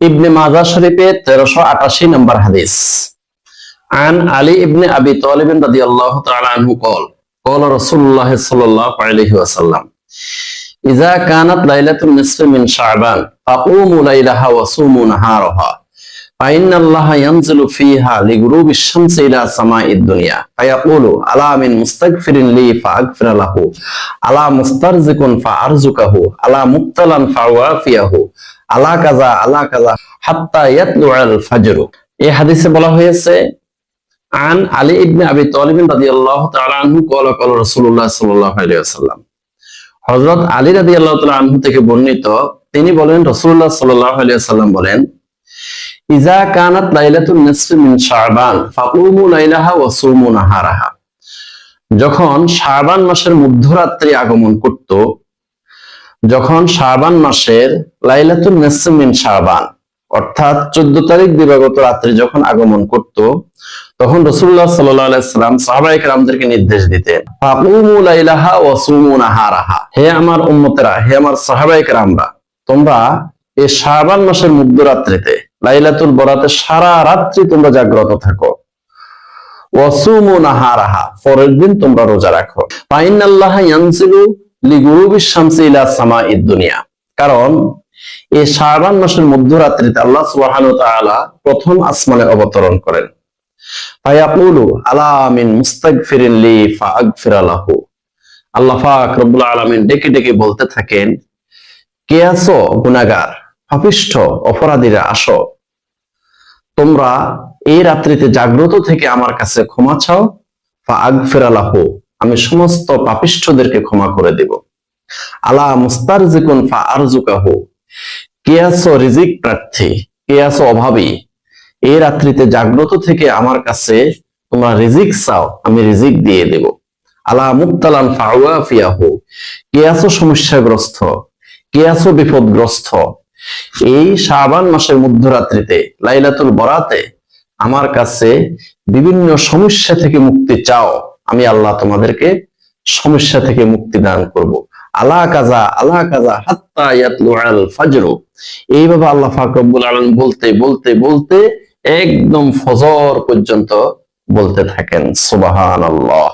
ইবনে মাজা শরীফে তেরোশো আটাশি নম্বর হাদিস عن علي ابن ابي طالب رضي الله تعالى عنه قال قال رسول الله صلى الله عليه وسلم اذا كانت ليله النصف من شعبان فقوموا ليلها وصوموا نهارها فإن الله ينزل فيها لغروب الشمس إلى سماء الدنيا فيقول ألا من مستغفر لي فأغفر له ألا مسترزق فأرزقه ألا مبتلا فأوافيه ألا كذا ألا كذا حتى يطلع الفجر এই হাদিসে বলা হয়েছে আন আলী ইবনে আবি তালিব রাদিয়াল্লাহু তাআলা আনহু قال قال رسول الله صلى الله عليه وسلم হযরত আলী রাদিয়াল্লাহু তাআলা আনহু থেকে বর্ণিত তিনি বলেন রাসূলুল্লাহ সাল্লাল্লাহু আলাইহি ওয়াসাল্লাম বলেন ইজা কানাত লাইলাতুন নিসফি মিন শাবান ফাকুমু লাইলাহা ওয়া সুমু নাহারাহা যখন শাবান মাসের মধ্যরাত্রি আগমন করত যখন শাবান মাসের লাইলাতুন নিসফি মিন শাবান, অর্থাৎ চোদ্দ তারিখ দিবাগত রাত্রি যখন আগমন করত, তখন রসুল্লাহ সাহাবাই রামদেরকে নির্দেশ দিতেন হে আমার উম্মতেরা, হে আমার সাহাবাই রামরা তোমরা এই শাবান মাসের মধ্যরাত্রিতে, লাইলাতুল বরাতে সারা রাত্রি তোমরা জাগ্রত থাকো। ওয়াসুমু নাহারাহা, পরের দিন তোমরা রোজা রাখো। ফাইনাল্লাহ ইয়ানজিলু কারণ এই শাবান মাসের মধ্যরাত্রিতে আল্লাহ প্রথম আসমানে অবতরণ করেন। আল্লাহ আলামিন ডেকে ডেকে বলতে থাকেন কে আছো অপরাধীরা আসো। তোমরা এই রাত্রিতে জাগ্রত থেকে আমার কাছে ক্ষমা চাও আমি সমস্ত পাপিষ্ঠদেরকে ক্ষমা করে দেব। আলা মুস্তারজিকুন ফা আরজুকাহু কে আছো রিজিক প্রার্থী? কে আছো অভাবী? এই রাত্রিতে জাগ্রত থেকে আমার কাছে তোমরা রিজিক চাও, আমি রিজিক দিয়ে দেব। আলা মুক্তালান ফাওয়াফিয়াহু। কে আছো সমস্যাগ্রস্ত? কে আছো বিপদগ্রস্ত? এই শাবান মাসের মধ্যরাত্রিতে, লাইলাতুল বরাতে, আমার কাছে বিভিন্ন সমস্যা থেকে মুক্তি চাও। আমি আল্লাহ তোমাদেরকে সমস্যা থেকে মুক্তি দান করব। আল্লাহ কাজা আল্লাহ কাজা হাত্তা এইভাবে আল্লাহ ফাকবুল আলম বলতে বলতে বলতে একদম ফজর পর্যন্ত বলতে থাকেন। সুবহানাল্লাহ।